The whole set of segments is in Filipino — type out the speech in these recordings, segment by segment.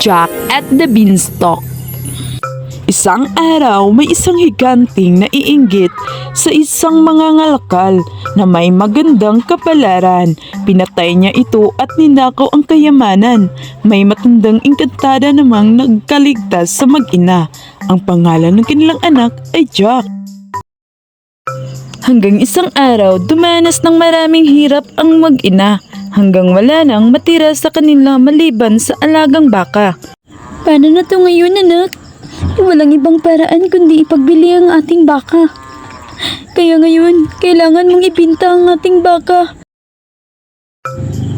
Jack at the Beanstalk Isang araw, may isang higanting naiinggit sa isang mangangalakal na may magandang kapalaran. Pinatay niya ito at ninakaw ang kayamanan. May matandang engkantada namang nagkaligtas sa mag-ina. Ang pangalan ng kanilang anak ay Jack. Hanggang isang araw, dumanas ng maraming hirap ang mag-ina hanggang wala nang matira sa kanila maliban sa alagang baka. Paano na to ngayon, anak? Walang ibang paraan kundi ipagbili ang ating baka. Kaya ngayon, kailangan mong ibinta ang ating baka.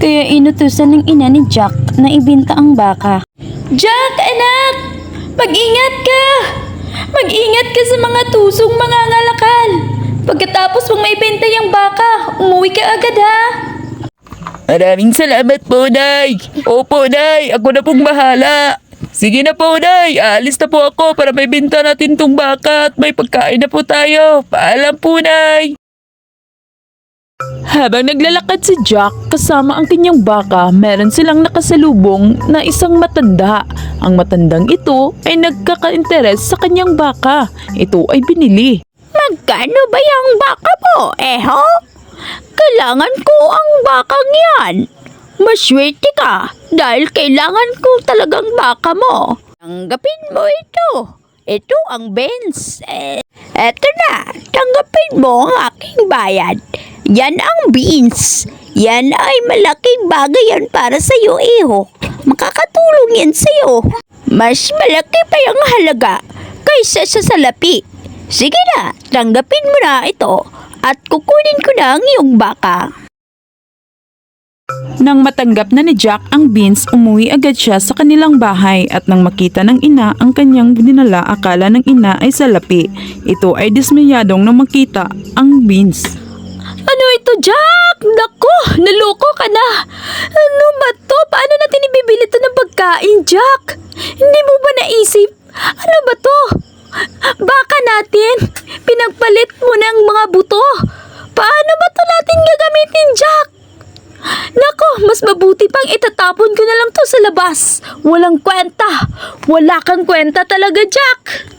Kaya inutusan ng ina ni Jack na ibinta ang baka. Jack, anak! Mag-ingat ka! Mag-ingat ka sa mga tusong mga ngalakal! Pagkatapos mong maibenta yung baka, umuwi ka agad ha! Maraming salamat po, Nay. Opo, Nay. Ako na pong bahala. Sige na po, Nay. Aalis na po ako para may binta natin tong baka at may pagkain na po tayo. Paalam po, Nay. Habang naglalakad si Jack kasama ang kanyang baka, meron silang nakasalubong na isang matanda. Ang matandang ito ay nagkaka-interes sa kanyang baka. Ito ay binili. Magkano ba yung baka mo, eho? Kailangan ko ang bakang yan. Maswerte ka dahil kailangan ko talagang baka mo. Tanggapin mo ito. Ito ang Benz. Eh, eto na, tanggapin mo ang aking bayad. Yan ang beans. Yan ay malaking bagay yan para sa iyo, iho. Makakatulong yan sa iyo. Mas malaki pa yung halaga kaysa sa salapi. Sige na, tanggapin mo na ito at kukunin ko na ang iyong baka. Nang matanggap na ni Jack ang beans, umuwi agad siya sa kanilang bahay at nang makita ng ina ang kanyang dinala, akala ng ina ay salapi. Ito ay dismayadong nang makita ang beans. Ano ito, Jack? Nako, naloko ka na. Ano ba to? Paano natin ibibili to ng pagkain, Jack? Hindi mo ba naisip? Ano ba to? Baka natin. Pinagpalit mo ng mga buto. Paano ba to natin gagamitin, Jack? Nako, mas mabuti pang itatapon ko na lang to sa labas. Walang kwenta. Wala kang kwenta talaga, Jack.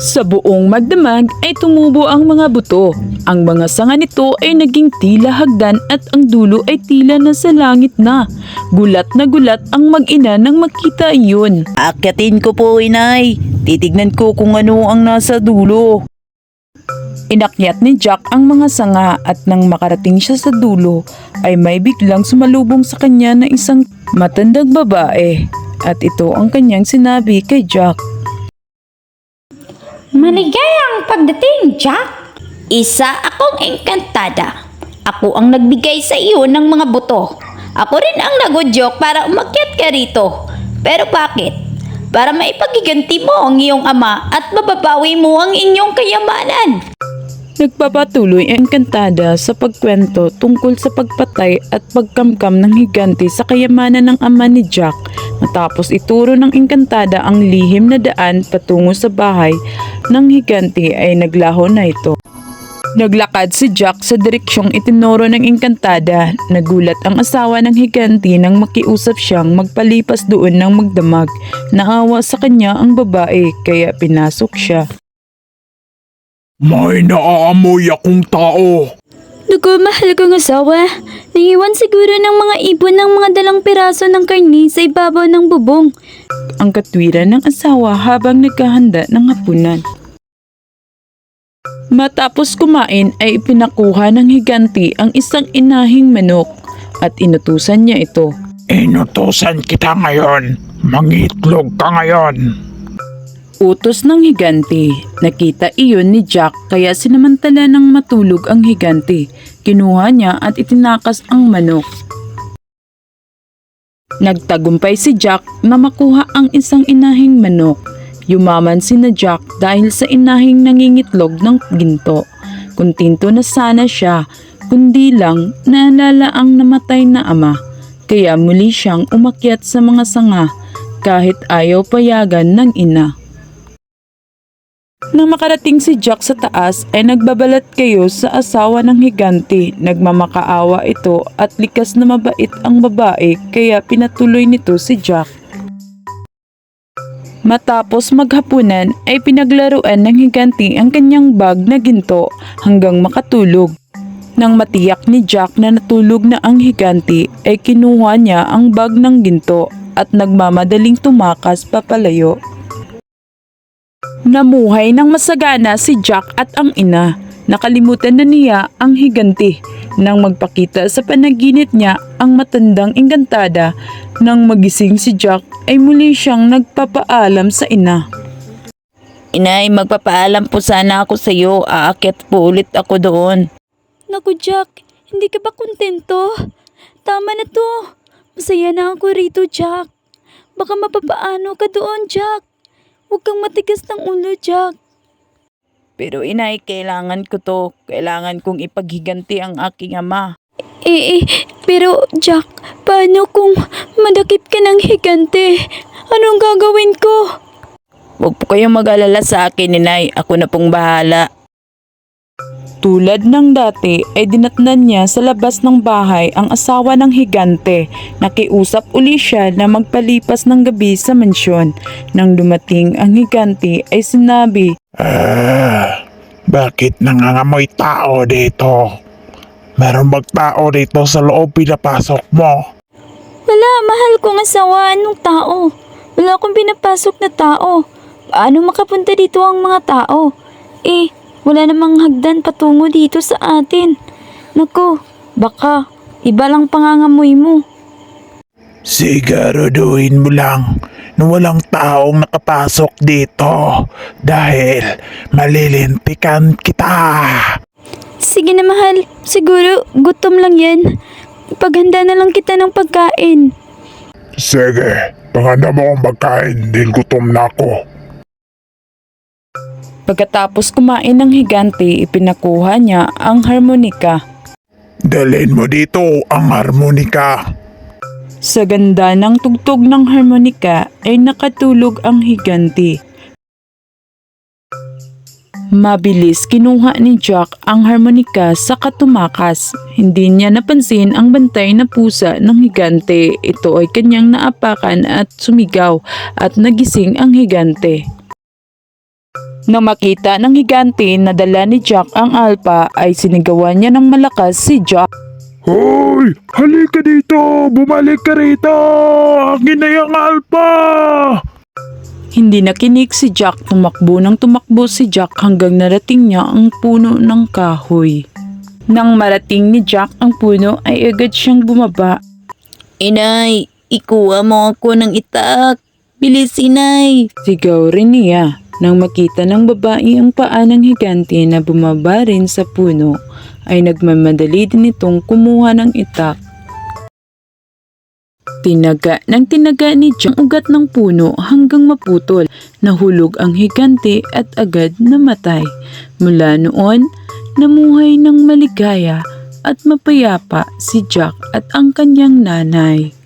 Sa buong magdamag ay tumubo ang mga buto. Ang mga sanga nito ay naging tila hagdan at ang dulo ay tila nasa langit na. Gulat na gulat ang mag-ina nang makita iyon. Akyatin ko po, inay. Titignan ko kung ano ang nasa dulo. Inakyat ni Jack ang mga sanga at nang makarating siya sa dulo ay may biglang sumalubong sa kanya na isang matandang babae. At ito ang kanyang sinabi kay Jack. Maligayang pagdating, Jack! Isa akong engkantada. Ako ang nagbigay sa iyo ng mga buto. Ako rin ang nagudyok para umakyat ka rito. Pero bakit? Para maipagiganti mo ang iyong ama at mababawi mo ang inyong kayamanan. Nagpapatuloy ang kantada sa pagkwento tungkol sa pagpatay at pagkamkam ng higante sa kayamanan ng ama ni Jack matapos ituro ng engkantada ang lihim na daan patungo sa bahay ng higante ay naglaho na ito. Naglakad si Jack sa direksyong itinuro ng engkantada. Nagulat ang asawa ng higanti nang makiusap siyang magpalipas doon ng magdamag. Naawa sa kanya ang babae kaya pinasok siya. May naaamoy akong tao. Naku, mahal kong asawa. Nangiwan siguro ng mga ibon ng mga dalang piraso ng karni sa ibabaw ng bubong. Ang katwiran ng asawa habang nagkahanda ng hapunan. Matapos kumain ay ipinakuha ng higanti ang isang inahing manok at inutusan niya ito. Inutusan kita ngayon. Mangitlog ka ngayon. Utos ng higanti. Nakita iyon ni Jack kaya sinamantala ng matulog ang higanti. Kinuha niya at itinakas ang manok. Nagtagumpay si Jack na makuha ang isang inahing manok. Yumaman si na Jack dahil sa inahing nangingitlog ng ginto. Kuntinto na sana siya, kundi lang naalala ang namatay na ama. Kaya muli siyang umakyat sa mga sanga kahit ayaw payagan ng ina. Nang makarating si Jack sa taas ay nagbabalat kayo sa asawa ng higanti. Nagmamakaawa ito at likas na mabait ang babae kaya pinatuloy nito si Jack. Matapos maghapunan ay pinaglaruan ng higanti ang kanyang bag na ginto hanggang makatulog. Nang matiyak ni Jack na natulog na ang higanti ay kinuha niya ang bag ng ginto at nagmamadaling tumakas papalayo. Namuhay ng masagana si Jack at ang ina. Nakalimutan na niya ang higanti nang magpakita sa panaginip niya ang matandang engkantada. Nang magising si Jack ay muli siyang nagpapaalam sa ina. Inay, magpapaalam po sana ako sa iyo. Aakyat po ulit ako doon. Naku Jack, hindi ka ba kontento? Tama na to. Masaya na ako rito Jack. Baka mapapaano ka doon Jack. Huwag kang matigas ng ulo Jack. Pero inay, kailangan ko to. Kailangan kong ipaghiganti ang aking ama. Eh, eh, pero Jack, paano kung madakip ka ng higante? Anong gagawin ko? Huwag po kayong mag-alala sa akin, inay. Ako na pong bahala. Tulad ng dati ay dinatnan niya sa labas ng bahay ang asawa ng higante. Nakiusap uli siya na magpalipas ng gabi sa mansyon. Nang dumating ang higante ay sinabi, Ah, bakit nangangamoy tao dito? Meron bang tao dito sa loob pinapasok mo? Wala, mahal kong asawa. Anong tao? Wala akong pinapasok na tao. Paano makapunta dito ang mga tao? Eh, wala namang hagdan patungo dito sa atin. Naku, baka iba lang pangangamoy mo. Siguraduhin mo lang na walang taong nakapasok dito dahil malilintikan kita. Sige na mahal, siguro gutom lang yan. Paghanda na lang kita ng pagkain. Sige, panganda mo akong pagkain dahil gutom na ako. Pagkatapos kumain ng higante, ipinakuha niya ang harmonika. Dalhin mo dito ang harmonika. Sa ganda ng tugtog ng harmonika ay nakatulog ang higanti. Mabilis kinuha ni Jack ang harmonika sa katumakas. Hindi niya napansin ang bantay na pusa ng higante. Ito ay kanyang naapakan at sumigaw at nagising ang higante. Nang makita ng higante na dala ni Jack ang alpa ay sinigawan niya ng malakas si Jack. Hoy! Halika dito! Bumalik ka rito! Akin na yung alpa! Hindi nakinig si Jack, tumakbo ng tumakbo si Jack hanggang narating niya ang puno ng kahoy. Nang marating ni Jack ang puno ay agad siyang bumaba. Inay, ikuha mo ako ng itak. Bilis, inay. Sigaw rin niya. Nang makita ng babae ang paa ng higante na bumaba rin sa puno, ay nagmamadali din itong kumuha ng itak. Tinaga ng tinaga ni ang ugat ng puno hanggang maputol. Nahulog ang higante at agad namatay. Mula noon, namuhay ng maligaya at mapayapa si Jack at ang kanyang nanay.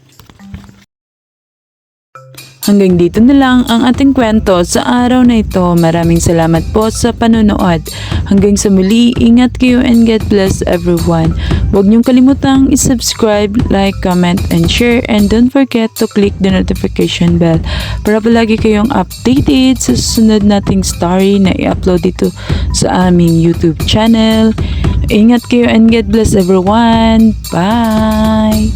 Hanggang dito na lang ang ating kwento sa araw na ito. Maraming salamat po sa panonood. Hanggang sa muli, ingat kayo and God bless everyone. Huwag niyong kalimutang isubscribe, like, comment, and share. And don't forget to click the notification bell para palagi kayong updated sa susunod nating story na i-upload dito sa aming YouTube channel. Ingat kayo and God bless everyone. Bye!